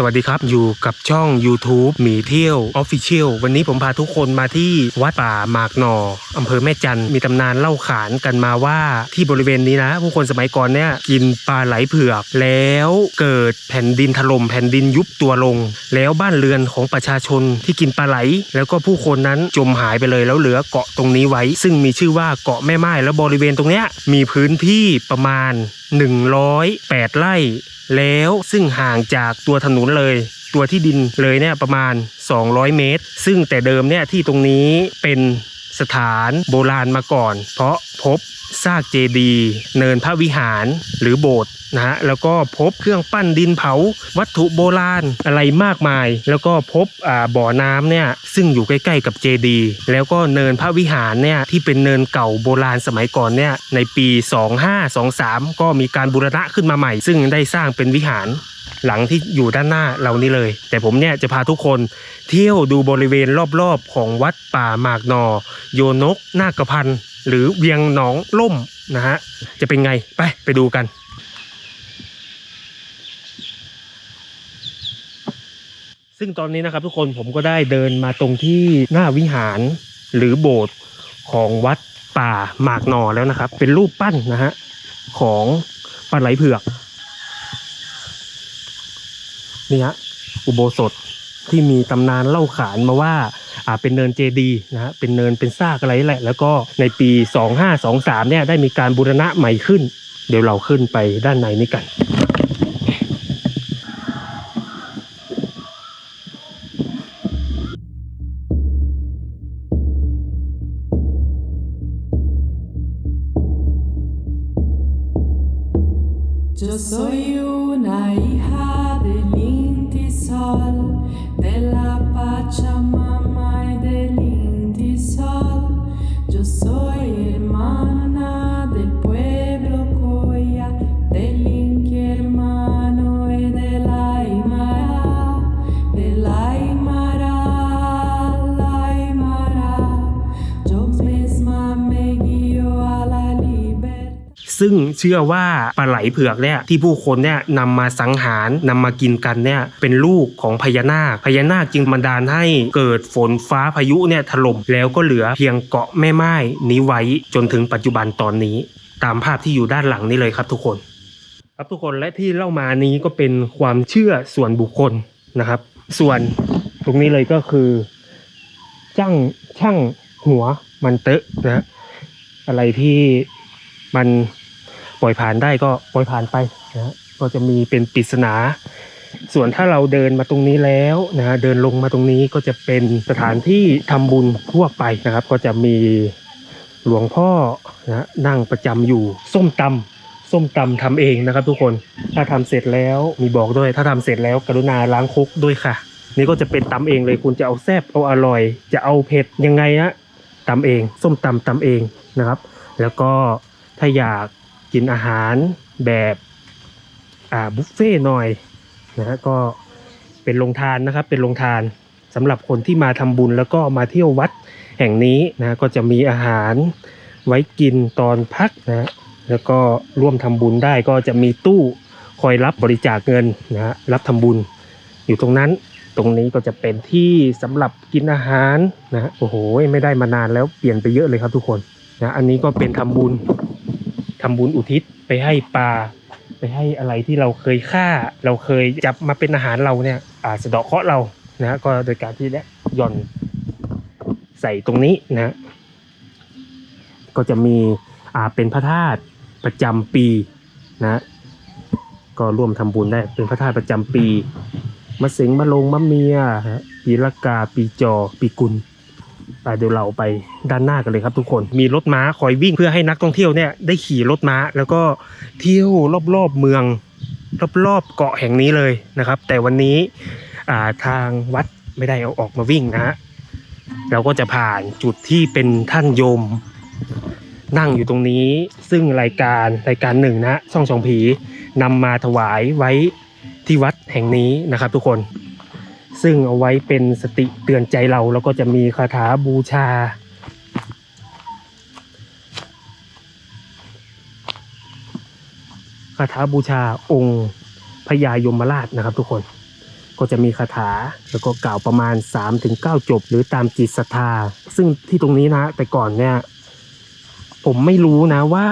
สวัสดีครับอยู่กับช่อง YouTube หมีเที่ยว Official วันนี้ผมพาทุกคนมาที่วัดป่าหมากหนออำเภอแม่จันมีตำนานเล่าขานกันมาว่าที่บริเวณนี้นะ ผู้คนสมัยก่อนเนี่ยกินปลาไหลเผือกแล้วเกิดแผ่นดินถล่มแผ่นดินยุบตัวลง แล้วบ้านเรือนของประชาชนที่กินปลาไหล แล้วก็ผู้คนนั้นจมหายไปเลยแล้วเหลือเกาะตรงนี้ไว้ ซึ่งมีชื่อว่าเกาะแม่ไม้แล้วบริเวณตรงเนี้ยมีพื้นที่ประมาณ 108 ไร่แล้วซึ่งห่างจากตัวถนนเลย ตัวที่ดินเลยเนี่ยประมาณ 200 เมตร ซึ่งแต่เดิมเนี่ยที่ตรงนี้เป็น สถานโบราณมาก่อน เพราะพบซากเจดีย์เนินพระวิหารหรือโบสถ์นะฮะแล้วก็พบเครื่องปั้นดินเผา วัตถุโบราณอะไรมากมาย แล้วก็พบอ่าบ่อน้ำเนี่ยซึ่งอยู่ใกล้ๆกับเจดีย์แล้วก็เนินพระวิหารเนี่ยที่เป็นเนินเก่าโบราณสมัยก่อนเนี่ยในปี 2523 ก็มีการบูรณะขึ้นมาใหม่ ซึ่งได้สร้างเป็นวิหาร หลังที่อยู่ด้านหน้าเรานี่เลย แต่ผมเนี่ยจะพาทุกคนเที่ยวดูบริเวณรอบๆ ของวัดป่าหมากนอ โยนกนาคพันธ์หรือเวียงหนองล่มนะฮะจะเป็นไงไปไปดูกันซึ่งตอนนี้นะครับทุกคนผมก็ได้เดินมาตรงที่หน้าวิหารหรือโบสถ์ของวัดป่าหมากนอแล้วนะครับ เป็นรูปปั้นนะฮะของปลาไหลเผือก นี่ฮะอุโบสถที่มีตำนานเล่าขานมาว่าอ่าเป็นเนินเจดีนะฮะเป็นเนินเป็นซากอะไรแหละ แล้วก็ในปี 2523เนี่ยได้มีการบูรณะใหม่ขึ้น เดี๋ยวเราขึ้นไปด้านในนี้กัน Yo soy una hija del Inti Sol, de la Pachamama ซึ่งเชื่อว่าปลาไหลเผือกเนี่ยที่ผู้คนเนี่ยนำมาสังหารนำมากินกันเนี่ยเป็นลูกของพญานาคพญานาคจึงบันดาลให้เกิดฝนฟ้าพายุเนี่ยถล่มแล้วก็เหลือเพียงเกาะแม่ไม้นี้ไว้จนถึงปัจจุบันตอนนี้ ตามภาพที่อยู่ด้านหลังนี้เลยครับทุกคน ครับทุกคนและที่เล่ามานี้ก็เป็นความเชื่อส่วนบุคคลนะครับ ส่วนตรงนี้เลยก็คือช่างช่างหัวมันเตอะนะอะไรที่มัน ปล่อยผ่านได้ก็ปล่อยผ่านไปนะก็จะมีเป็นปริศนา ส่วนถ้าเราเดินมาตรงนี้แล้วนะเดินลงมาตรงนี้ก็จะเป็นสถานที่ทำบุญทั่วไปนะครับ ก็จะมีหลวงพ่อนะนั่งประจำอยู่ส้มตำส้มตำทำเองนะครับ ทุกคนถ้าทำเสร็จแล้วมีบอกด้วย ถ้าทำเสร็จแล้วกรุณาล้างครกด้วยค่ะ นี่ก็จะเป็นตำเองเลยคุณจะเอาแซ่บเอาอร่อย จะเอาเผ็ดยังไงนะตำเอง ส้มตำตำเองนะครับ แล้วก็ถ้าอยาก กินอาหารแบบบุฟเฟ่หน่อยนะฮะก็เป็นโรงทานนะครับเป็นโรงทานสำหรับคนที่มาทำบุญแล้วก็มาเที่ยววัดแห่งนี้นะก็จะมีอาหารไว้กินตอนพักนะฮะแล้วก็ร่วมทำบุญได้ก็จะมีตู้คอยรับบริจาคเงินนะฮะรับทำบุญอยู่ตรงนั้นตรงนี้ก็จะเป็นที่สำหรับกินอาหารนะโอ้โหไม่ได้มานานแล้วเปลี่ยนไปเยอะเลยครับทุกคนนะอันนี้ก็เป็นทำบุญ ทำบุญอุทิศไปให้ปลาไปให้อะไรที่เราเคยฆ่า เราเคยจับมาเป็นอาหารเราเนี่ยอาสะเดาะเคราะห์เรานะก็โดยการที่เนี่ยย่อนใส่ตรงนี้นะก็จะมีอ่าเป็นพระธาตุประจำปีนะก็ร่วมทำบุญได้เป็นพระธาตุประจำปีมะเสงมะลงมะเมียปีละกาปีจอปีกุล ไปเดี๋ยวเราไปด้านหน้ากันเลยครับทุกคนมีรถม้าคอยวิ่งเพื่อให้นักท่องเที่ยวเนี่ยได้ขี่รถม้าแล้วก็เที่ยวรอบๆเมือง รอบๆเกาะแห่งนี้เลยนะครับ แต่วันนี้ทางวัดไม่ได้เอาออกมาวิ่งนะฮะเราก็จะผ่านจุดที่เป็นท่านโยม นั่งอยู่ตรงนี้ซึ่งรายการรายการหนึ่งนะช่องชองผีนำมาถวายไว้ที่วัดแห่งนี้นะครับทุกคน ซึ่งเอาไว้เป็นสติเตือนใจเรา แล้วก็จะมีคาถาบูชา คาถาบูชาองค์พญายมราชนะครับทุกคนก็จะมีคาถาแล้วก็กล่าวประมาณ 3-9 จบ หรือตามจิตศรัทธา ซึ่งที่ตรงนี้นะ แต่ก่อนเนี่ย ผมไม่รู้นะว่า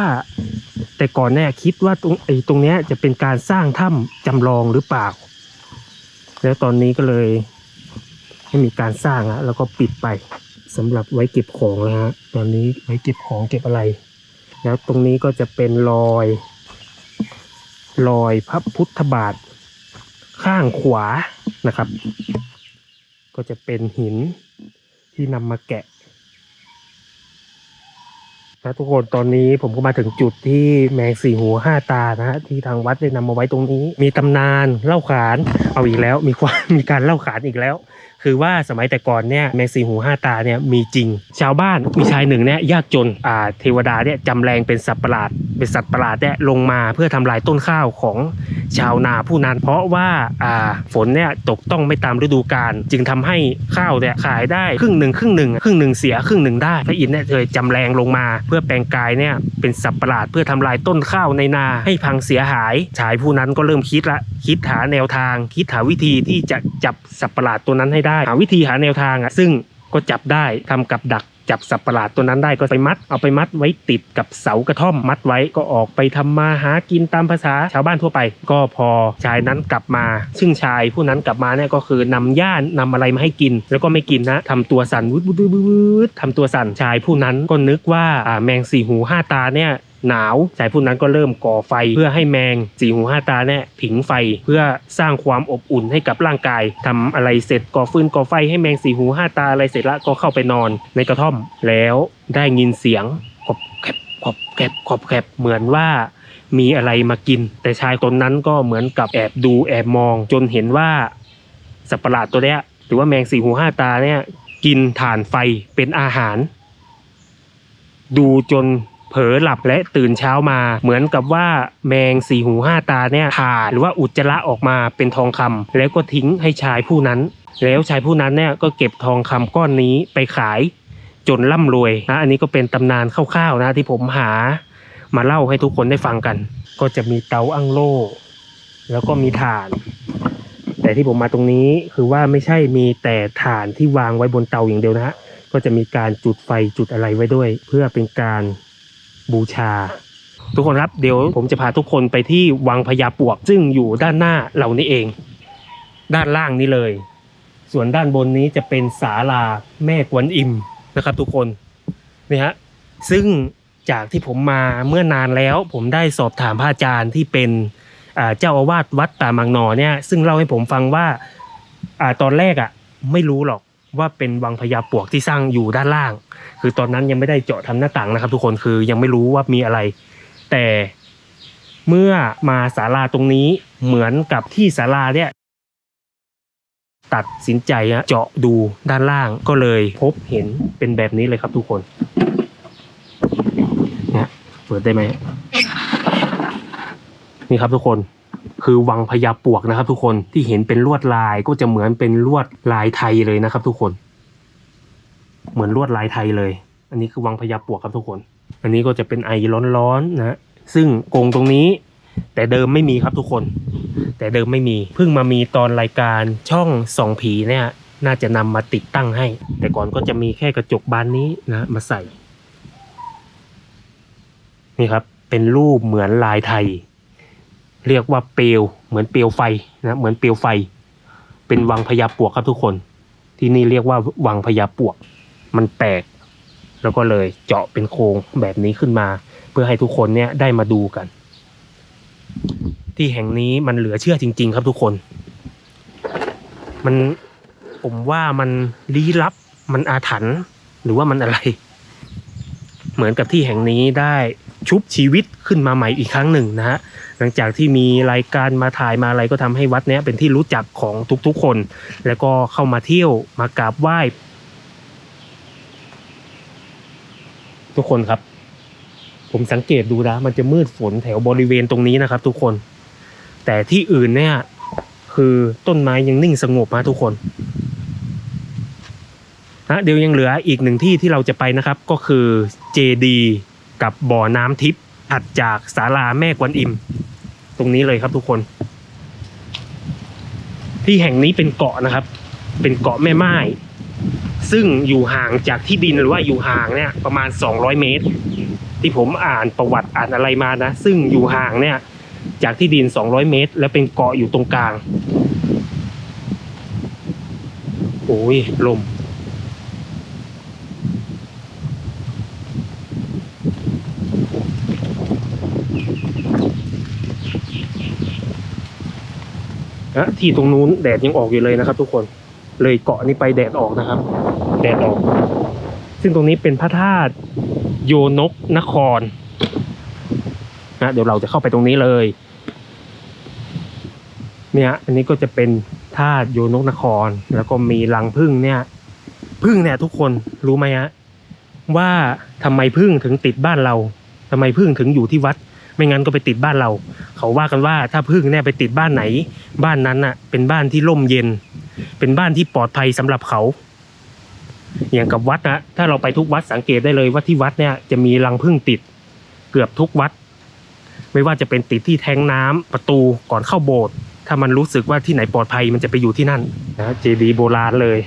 แต่ก่อนเนี่ยคิดว่าตรงไอ้ตรงเนี้ยจะเป็นการสร้างถ้ำจำลองหรือเปล่า แล้วตอนนี้ก็เลยให้มีการสร้างอะแล้วก็ปิดไปสำหรับไว้เก็บของนะฮะตอนนี้ไว้เก็บของเก็บอะไร แล้วตรงนี้ก็จะเป็นรอยรอยพระพุทธบาท ข้างขวานะครับ ก็จะเป็นหินที่นำมาแกะ นะทุกคนตอนนี้ผมก็มาถึงจุดที่แมงสี่หูห้าตานะฮะที่ทางวัดได้นำมาไว้ตรงนี้ มีตำนานเล่าขานเอาอีกแล้ว มีความมีการเล่าขานอีกแล้ว คือว่าสมัยแต่ก่อนเนี่ยแมงสี่หูห้าตาเนี่ยมีจริง ชาวบ้านมีชายหนึ่งเนี่ยยากจนอ่าเทวดาเนี่ยจำแรงเป็นสัตว์ประหลาดเป็นสัตว์ประหลาดเนี่ยลงมาเพื่อทำลายต้นข้าวของชาวนาผู้นั้น เพราะว่าอ่าฝนเนี่ยตกต้องไม่ตามฤดูกาลจึงทำให้ข้าวเนี่ยขายได้ครึ่งหนึ่งครึ่งหนึ่งครึ่งหนึ่งเสียครึ่งหนึ่งได้พระอินทร์เนี่ยเลยจำแรงลงมา เพื่อแปลงกายเนี่ยเป็นสัตว์ประหลาดเพื่อทำลายต้นข้าวในนาให้พังเสียหายชายผู้นั้นก็เริ่มคิดละคิดหาแนวทาง คิดหาวิธีที่จะจับสัตว์ประหลาดตัวนั้นให้ได้หาวิธีหาแนวทางอะซึ่งก็จับได้ทำกับดักจับสัตว์ประหลาดตัวนั้นได้ก็ไปมัด เอาไปมัดไว้ติดกับเสากระท่อมมัดไว้ก็ออกไปทำมาหากินตามภาษาชาวบ้านทั่วไป ก็พอชายนั้นกลับมา ซึ่งชายผู้นั้นกลับมาเนี่ยก็คือนำย่านนำอะไรมาให้กิน แล้วก็ไม่กินนะทำตัวสั่นวืดวืดวืดวืดทำตัวสั่นชายผู้นั้นก็นึกว่าแมงสี่หูห้าตาเนี่ย หนาวชายผู้นั้นก็เริ่มก่อไฟเพื่อให้แมงสี่หูห้าตาเนี่ยผิงไฟเพื่อสร้างความอบอุ่นให้กับร่างกายทำอะไรเสร็จก่อฟืนก่อไฟให้แมงสี่หูห้าตาอะไรเสร็จล้วก็เข้าไปนอนในกระท่อมแล้วได้ยินเสียงขบแคบขบแคบขบแคบเหมือนว่ามีอะไรมากิน แต่ชายตนนั้นก็เหมือนกับแอบดูแอบมอง จนเห็นว่าสัตว์ประหลาดตัวเนี้ยหรือว่าแมงสี่หูห้าตาเนี่ยกินถ่านไฟเป็นอาหาร ดูจน เผลอหลับและตื่นเช้ามา เหมือนกับว่าแมงสี่หูห้าตาเนี่ยถ่ายหรือว่าอุจจาระออกมาเป็นทองคำแล้วก็ทิ้งให้ชายผู้นั้น แล้วชายผู้นั้นเนี่ยก็เก็บทองคำก้อนนี้ไปขายจนร่ำรวยนะอันนี้ก็เป็นตำนานคร่าวๆนะที่ผมหามาเล่าให้ทุกคนได้ฟังกัน ก็จะมีเตาอั้งโล่แล้วก็มีถ่าน แต่ที่ผมมาตรงนี้คือว่าไม่ใช่มีแต่ถ่านที่วางไว้บนเตาอย่างเดียวนะฮะก็จะมีการจุดไฟจุดอะไรไว้ด้วย เพื่อเป็นการ บูชา ทุกคนครับเดี๋ยวผมจะพาทุกคนไปที่วังพญาปวก ซึ่งอยู่ด้านหน้าเรานี่เอง ด้านล่างนี้เลย ส่วนด้านบนนี้จะเป็นศาลาแม่กวนอิมนะครับ ทุกคนนี่ฮะซึ่งจากที่ผมมาเมื่อนานแล้ว ผมได้สอบถามพระอาจารย์ที่เป็นเจ้าอาวาสวัดป่ามังนอเนี่ยซึ่งเล่าให้ผมฟังว่าอ่าตอนแรกอะไม่รู้หรอก ว่าเป็นวังพญาปวกที่สร้างอยู่ด้านล่าง คือตอนนั้นยังไม่ได้เจาะทำหน้าต่างนะครับ ทุกคนคือยังไม่รู้ว่ามีอะไร แต่เมื่อมาศาลาตรงนี้เหมือนกับที่ศาลาเนี่ยตัดสินใจเจาะดูด้านล่างก็เลยพบเห็นเป็นแบบนี้เลยครับทุกคนเนี่ยเปิดได้ไหมนี่ครับทุกคน คือวังพญาปวกนะครับทุกคนที่เห็นเป็นลวดลายก็จะเหมือนเป็นลวดลายไทยเลยนะครับ ทุกคน เหมือนลวดลายไทยเลย อันนี้คือวังพญาปวกครับทุกคน อันนี้ก็จะเป็นไอร้อนๆนะซึ่งกงตรงนี้ แต่เดิมไม่มีครับทุกคน แต่เดิมไม่มีเพิ่งมามีตอนรายการช่องส่องผีเนี่ยน่าจะนำมาติดตั้งให้ แต่ก่อนก็จะมีแค่กระจกบานนี้นะมาใส่ นี่ครับ เป็นรูปเหมือนลายไทย เรียกว่าเปลวเหมือนเปลวไฟนะเหมือนเปลวไฟ เป็นวังพญาปวกครับทุกคน ที่นี่เรียกว่าวังพญาปวก มันแปลกแล้วก็เลยเจาะเป็นโครงแบบนี้ขึ้นมา เพื่อให้ทุกคนเนี่ยได้มาดูกัน ที่แห่งนี้มันเหลือเชื่อจริง ๆ ครับทุกคน มันผมว่ามันลี้ลับมันอาถรรพ์หรือว่ามันอะไร เหมือนกับที่แห่งนี้ได้ ชุบชีวิตขึ้นมาใหม่อีกครั้งหนึ่งนะฮะหลังจากที่มีรายการมาถ่ายมาอะไรก็ทำให้วัดเนี้ยเป็นที่รู้จักของทุกๆคน แล้วก็เข้ามาเที่ยวมากราบไหว้ ทุกคนครับ ผมสังเกตดูนะ มันจะมืดฝนแถวบริเวณตรงนี้นะครับ ทุกคน แต่ที่อื่นเนี่ย คือต้นไม้ยังนิ่งสงบนะทุกคนนะเดี๋ยวยังเหลืออีกหนึ่งที่ที่เราจะไปนะครับ ก็คือเจดี กับบ่อน้ำทิพย์ถัดจากศาลาแม่กวนอิม ตรงนี้เลยครับทุกคน ที่แห่งนี้เป็นเกาะนะครับ เป็นเกาะแม่ไม้ซึ่งอยู่ห่างจากที่ดินหรือว่าอยู่ห่างเนี่ยประมาณ 200 เมตร ที่ผมอ่านประวัติอ่านอะไรมานะ ซึ่งอยู่ห่างเนี่ยจากที่ดิน 200 เมตร แล้วเป็นเกาะอยู่ตรงกลาง โอ้ยลม นะที่ตรงนู้นแดดยังออกอยู่เลยนะครับ ทุกคนเลยเกาะนี้ไปแดดออกนะครับ แดดออก ซึ่งตรงนี้เป็นพระธาตุโยนกนครนะเดี๋ยวเราจะเข้าไปตรงนี้เลยเนี่ยอันนี้ก็จะเป็นธาตุโยนกนคร แล้วก็มีรังผึ้งเนี่ยผึ้งเนี่ยทุกคนรู้ไหมฮะว่าทำไมผึ้งถึงติดบ้านเราทำไมผึ้งถึงอยู่ที่วัด ไม่งั้นก็ไปติดบ้านเรา เขาว่ากันว่าถ้าผึ้งเนี่ยไปติดบ้านไหน บ้านนั้นน่ะ เป็นบ้านที่ร่มเย็น เป็นบ้านที่ปลอดภัยสำหรับเขา อย่างกับวัดนะถ้าเราไปทุกวัดสังเกตได้เลยว่าที่วัดเนี่ยจะมีรังผึ้งติด เกือบทุกวัด ไม่ว่าจะเป็นติดที่แทงน้ำประตูก่อนเข้าโบสถ์ถ้ามันรู้สึกว่าที่ไหนปลอดภัยมันจะไปอยู่ที่นั่นนะเจดีย์โบราณเลย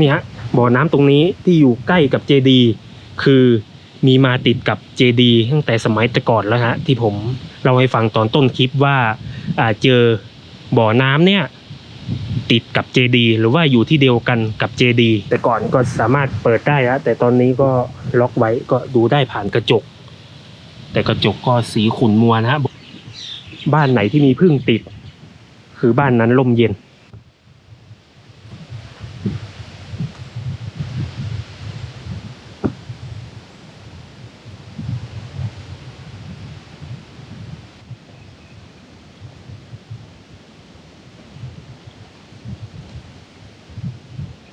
นี่ฮะบ่อน้ำตรงนี้ที่อยู่ใกล้กับเจดีย์คือ มีมาติดกับเจดีตั้งแต่สมัยแต่ก่อนแล้วฮะที่ผมเล่าให้ฟังตอนต้นคลิปว่าอ่าเจอบ่อน้ำเนี่ยติดกับเจดีหรือว่าอยู่ที่เดียวกันกับเจดีแต่ก่อนก็สามารถเปิดได้ฮะแต่ตอนนี้ก็ล็อกไว้ก็ดูได้ผ่านกระจก แต่กระจกก็สีขุ่นมัวนะฮะบ้านไหนที่มีพึ่งติด คือบ้านนั้นลมเย็น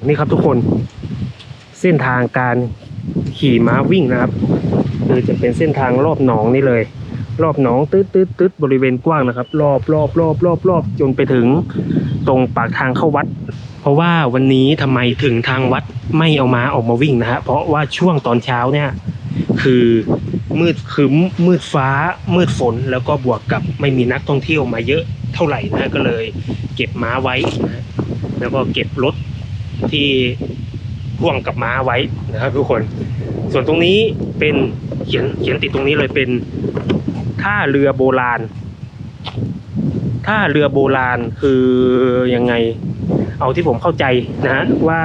นี่ครับทุกคน เส้นทางการขี่ม้าวิ่งนะครับคือจะเป็นเส้นทางรอบหนองนี่เลย รอบหนองตืดตืดตืดบริเวณกว้างนะครับ รอบรอบรอบรอบรอบจนไปถึงตรงปากทางเข้าวัด เพราะว่าวันนี้ทำไมถึงทางวัดไม่เอาม้าออกมาวิ่งนะฮะเพราะว่าช่วงตอนเช้าเนี่ยคือมืดครึ้มมืดฟ้ามืดฝนแล้วก็บวกกับไม่มีนักท่องเที่ยวมาเยอะเท่าไหร่นะก็เลย เก็บม้าไว้นะฮะแล้วก็เก็บรถ ที่พ่วงกับม้าไว้นะครับ ทุกคน ส่วนตรงนี้เป็นเขียนเขียนติดตรงนี้เลยเป็นท่าเรือโบราณท่าเรือโบราณคือยังไง เอาที่ผมเข้าใจนะว่า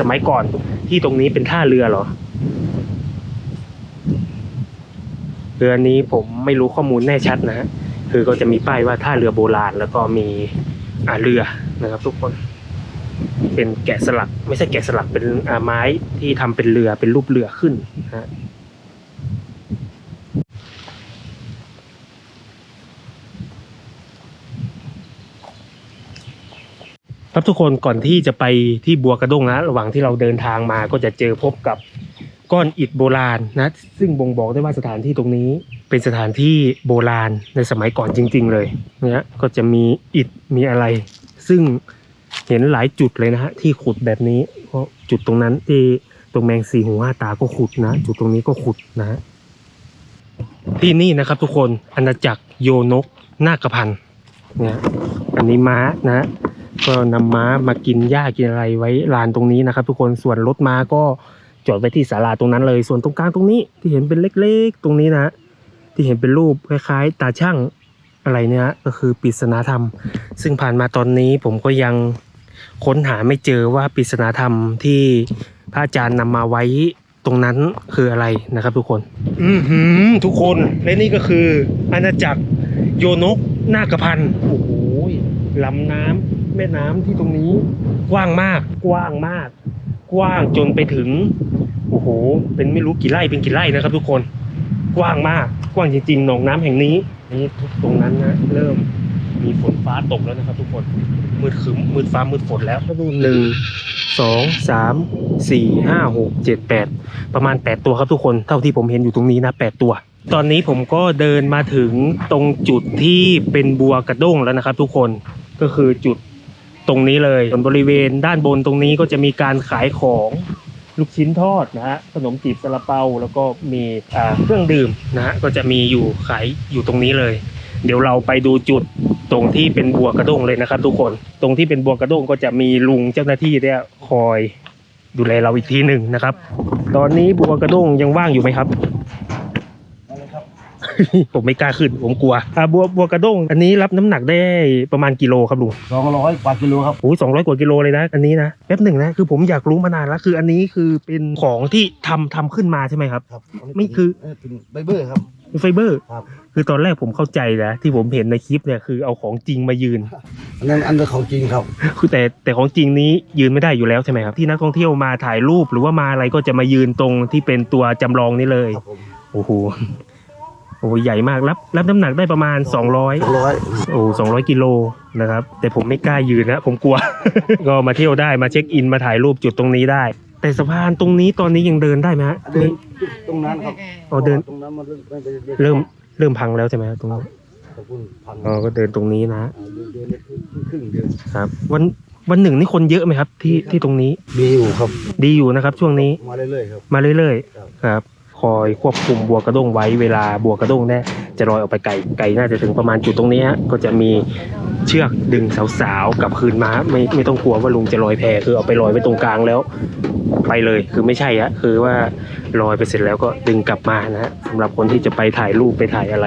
สมัยก่อนที่ตรงนี้เป็นท่าเรือเหรอเรือนี้ผมไม่รู้ข้อมูลแน่ชัดนะคือก็จะมีป้ายว่าท่าเรือโบราณ แล้วก็มีเรือนะครับทุกคน เป็นแกะสลัก ไม่ใช่แกะสลักเป็นไม้ที่ทำเป็นเรือเป็นรูปเรือขึ้นนะครับทุกคนก่อนที่จะไปที่บัวกระด้งนะระหว่างที่เราเดินทางมาก็จะเจอพบกับก้อนอิฐโบราณนะ ซึ่งบ่งบอกได้ว่าสถานที่ตรงนี้เป็นสถานที่โบราณในสมัยก่อนจริง ๆ เลยเนี่ยก็จะมีอิฐมีอะไร ซึ่ง เห็นหลายจุดเลยนะฮะที่ขุดแบบนี้เพราะจุดตรงนั้นที่ตรงแมงสี่หูห้าตาก็ขุดนะ จุดตรงนี้ก็ขุดนะฮะที่นี่นะครับทุกคนอาณาจักรโยนกนาคพันธ์นะอันนี้ม้านะก็นำม้ามากินหญ้ากินอะไรไว้ลานตรงนี้นะครับ ทุกคนส่วนรถม้าก็จอดไว้ที่ศาลาตรงนั้นเลย ส่วนตรงกลางตรงนี้ที่เห็นเป็นเล็กๆ ตรงนี้นะ ที่เห็นเป็นรูปคล้ายๆ ตาช่าง อะไรเนี่ยฮะก็คือปริศนาธรรม ซึ่งผ่านมาตอนนี้ผมก็ยังค้นหาไม่เจอว่าปริศนาธรรมที่พระอาจารย์นำมาไว้ตรงนั้นคืออะไรนะครับทุกคน อือหือทุกคนและนี่ก็คืออาณาจักรโยนกนาคพันธ์โอ้โหลำน้ำแม่น้ำที่ตรงนี้กว้างมากกว้างมาก กว้างจนไปถึงโอ้โหเป็นไม่รู้กี่ไร่เป็นกี่ไร่นะครับ ทุกคนกว้างมากกว้างจริงๆหนองน้ำแห่งนี้ นี่ตรงนั้นนะเริ่มมีฝนฟ้าตกแล้วนะครับ ทุกคนมืดครึ้มมืดฟ้ามืดฝนแล้วดูหนึ่งสองสามสี่ห้าหกเจ็ดแปดประมาณแปดตัวครับทุกคนเท่าที่ผมเห็นอยู่ตรงนี้นะแปดตัว ตอนนี้ผมก็เดินมาถึงตรงจุดที่เป็นบัวกระด้งแล้วนะครับ ทุกคนก็คือจุดตรงนี้เลยส่วนบริเวณด้านบนตรงนี้ก็จะมีการขายของ ลูกชิ้นทอดนะฮะขนมจีบซาลาเปา แล้วก็มีเครื่องดื่มนะฮะก็จะมีอยู่ขายอยู่ตรงนี้เลย เดี๋ยวเราไปดูจุดตรงที่เป็นบัวกระด้งเลยนะครับ ทุกคนตรงที่เป็นบัวกระด้งก็จะมีลุงเจ้าหน้าที่เนี่ยคอยดูแลเราอีกทีหนึ่งนะครับ ตอนนี้บัวกระด้งยังว่างอยู่ไหมครับ ผมไม่กล้าขึ้น ผมกลัวอ่าบัวบัวกระด้งอันนี้รับน้ำหนักได้ประมาณกิโลครับลุงสองร้อยกว่ากิโลครับโอ้สองร้อยกว่ากิโลเลยนะอันนี้นะแป๊บหนึ่งนะคือผมอยากรู้มานานแล้วคืออันนี้คือเป็นของที่ทำทำขึ้นมาใช่ไหมครับ ครับไม่คือ เป็นไบเบอร์ครับเป็นไฟเบอร์ ครับ คือตอนแรกผมเข้าใจนะที่ผมเห็นในคลิปเนี่ยคือเอาของจริงมายืน อันนั้นอันนั้นของจริงครับ คือแต่แต่ของจริงนี้ยืนไม่ได้อยู่แล้วใช่ไหมครับที่นักท่องเที่ยวมาถ่ายรูปหรือว่ามาอะไรก็จะมายืนตรงที่เป็นตัวจำลองนี้เลย ครับผม โอ้โห โอ้โหใหญ่มากรับรับน้ำหนักได้ประมาณ 200สองร้อยโอ้สองร้อยกิโลนะครับ แต่ผมไม่กล้ายืนนะ ผมกลัว ก็มาเที่ยวได้ มาเช็คอิน มาถ่ายรูปจุดตรงนี้ได้ แต่สะพานตรงนี้ตอนนี้ยังเดินได้ไหมฮะเดินตรงนั้นครับอ๋อเดิน ตรงนั้นมันเริ่มเริ่ม เริ่มพังแล้วใช่ไหมครับตรงนี้ขอบคุณพังอ๋อ ก็เดินตรงนี้นะอ่าเดินเดินได้ครึ่งครึ่งเดือนครับ วันวันหนึ่งนี่คนเยอะไหมครับ ที่ที่ตรงนี้ มีอยู่ครับ ดีอยู่นะครับ ช่วงนี้ มาเรื่อยๆครับ มาเรื่อยครับ ๆ ครับ คอยควบคุมบัวกระด้งไว้เวลาบัวกระด้งเนี่ยจะลอยออกไปไกลไกลน่าจะถึงประมาณจุดตรงนี้ก็จะมีเชือกดึงสาวๆกลับคืนมาไม่ไม่ต้องกลัวว่าลุงจะลอยแพคือเอาไปลอยไว้ตรงกลางแล้ว ไปเลยคือไม่ใช่ฮะคือว่าลอยไปเสร็จแล้วก็ดึงกลับมานะฮะสำหรับคนที่จะไปถ่ายรูปไปถ่ายอะไร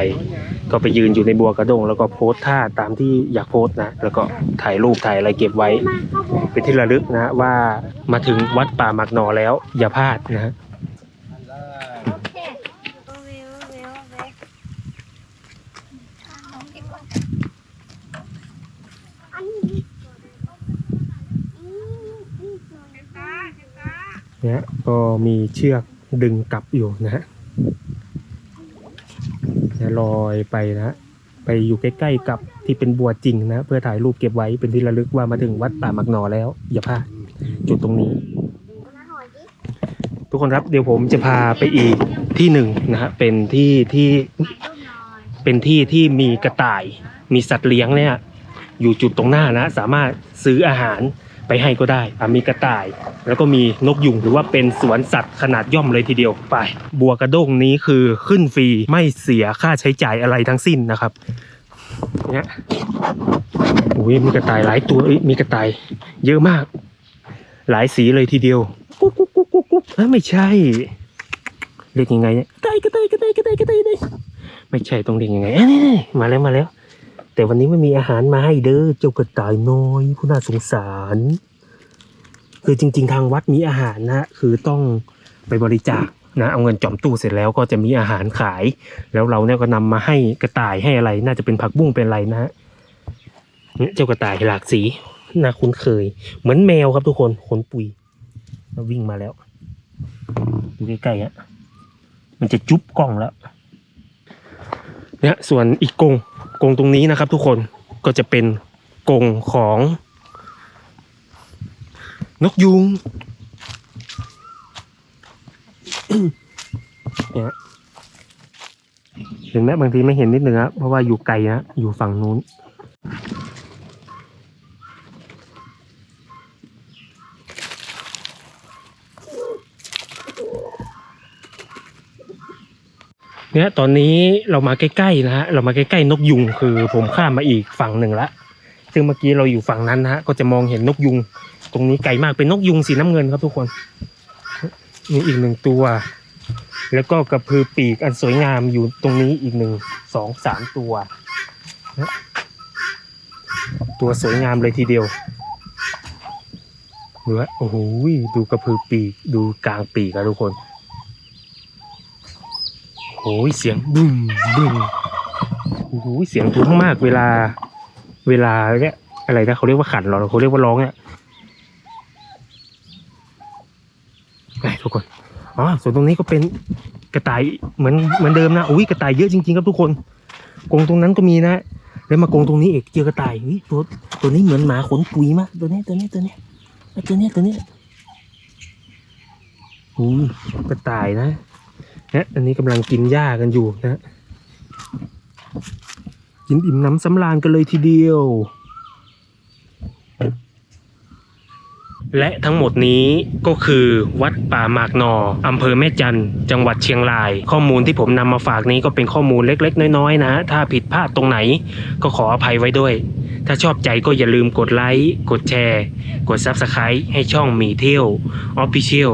ก็ไปยืนอยู่ในบัวกระด้งแล้วก็โพสท่าตามที่อยากโพสนะแล้วก็ถ่ายรูปถ่ายอะไรเก็บไว้ เป็นที่ระลึกนะว่ามาถึงวัดป่าหมักหนอแล้วอย่าพลาดนะฮะ เนี่ยก็มีเชือกดึงกลับอยู่นะฮะจะลอยไปนะไปอยู่ใกล้ๆกับที่เป็นบัวจริงนะ เพื่อถ่ายรูปเก็บไว้เป็นที่ระลึกว่ามาถึงวัดป่ามักหนอแล้ว อย่าพลาดจุดตรงนี้ ทุกคนครับเดี๋ยวผมจะพาไปอีกที่หนึ่งนะฮะเป็นที่ที่เป็นที่ที่มีกระต่าย มีสัตว์เลี้ยงเนี่ย อยู่จุดตรงหน้านะ สามารถซื้ออาหาร ไปให้ก็ได้มีกระต่าย แล้วก็มีนกยุงหรือว่าเป็นสวนสัตว์ขนาดย่อมเลยทีเดียวไป บัวกระด้งนี้คือขึ้นฟรีไม่เสียค่าใช้จ่ายอะไรทั้งสิ้นนะครับเนี่ยโอ้ยมีกระต่ายหลายตัวเอ้ยมีกระต่ายเยอะมาก หลายสีเลยทีเดียวกุ๊กกุ๊กกุ๊กกุ๊กกุ๊กไม่ใช่ เรียกยังไงเนี่ยกระต่ายกระต่ายกระต่ายกระต่ายกระต่ายไม่ใช่ต้องเรียกยังไงเอ้ยนี่นี่มาแล้วมาแล้ว แต่วันนี้ไม่มีอาหารมาให้เด้อเจ้ากระต่ายน้อยผู้น่าสงสาร คือจริง ๆ ทางวัดมีอาหารนะ คือต้องไปบริจาคนะเอาเงินจอมตู้เสร็จแล้วก็จะมีอาหารขาย แล้วเราเนี่ยก็นำมาให้กระต่ายให้อะไร น่าจะเป็นผักบุ้งเป็นอะไรนะฮะเนี่ยเจ้ากระต่ายหลากสีน่าคุ้นเคย เหมือนแมวครับทุกคนขนปุยววิ่งมาแล้วดูใกล้ๆฮะมันจะจุ๊บกล้องแล้ว เนี่ยส่วนอีกกงกงตรงนี้นะครับ ทุกคนก็จะเป็นกงของ นกยุงเนี่ยเห็นไหมบางทีไม่เห็นนิดนึงครับเพราะว่าอยู่ไกลนะอยู่ฝั่งนู้น เนี่ยตอนนี้เรามาใกล้ๆนะฮะเรามาใกล้ๆนกยุงคือผมข้ามมาอีกฝั่งหนึ่งละซึ่งเมื่อกี้เราอยู่ฝั่งนั้นนะฮะก็จะมองเห็นนกยุง ตรงนี้ไกลมากเป็นนกยุงสีน้ำเงินครับทุกคนนี่อีกหนึ่งตัว แล้วก็กระพือปีกอันสวยงามอยู่ตรงนี้อีกหนึ่งสองสามตัว ตัวสวยงามเลยทีเดียวดูฮะโอ้โหดูกระพือปีกดูกลางปีกอะทุกคน โอ้ยเสียงบึ้มบึ้มโอ้โหเสียงทุ้มมากเวลา เวลาเนี่ยอะไรนะเขาเรียกว่าขันหรอเขาเรียกว่าร้องเนี่ยไงทุกคนอ๋อส่วนตรงนี้ก็เป็นกระต่ายเหมือนเหมือนเดิมนะอุ้ยกระต่ายเยอะจริงๆครับทุกคนกรงตรงนั้นก็มีนะแล้วมากรงตรงนี้อีกเจอกระต่ายเฮ้ยตัวตัวนี้เหมือนหมาขนปุยมากตัวนี้ตัวนี้ตัวนี้ตัวนี้ตัวนี้อุ้ยกระต่ายนะ นะอันนี้กำลังกินหญ้ากันอยู่นะกินอิ่มน้ำสำราญกันเลยทีเดียว และทั้งหมดนี้ก็คือวัดป่าหมากนออำเภอแม่จันจังหวัดเชียงราย ข้อมูลที่ผมนำมาฝากนี้ก็เป็นข้อมูลเล็ก ๆ น้อย ๆ นะ ถ้าผิดพลาดตรงไหนก็ขออภัยไว้ด้วย ถ้าชอบใจก็อย่าลืมกดไลค์ กดแชร์ กด Subscribe ให้ช่องมีเที่ยว Official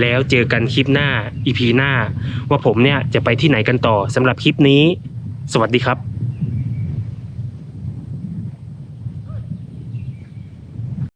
แล้วเจอกันคลิปหน้าอีพีหน้า ว่าผมเนี่ยจะไปที่ไหนกันต่อสำหรับคลิปนี้ สวัสดีครับ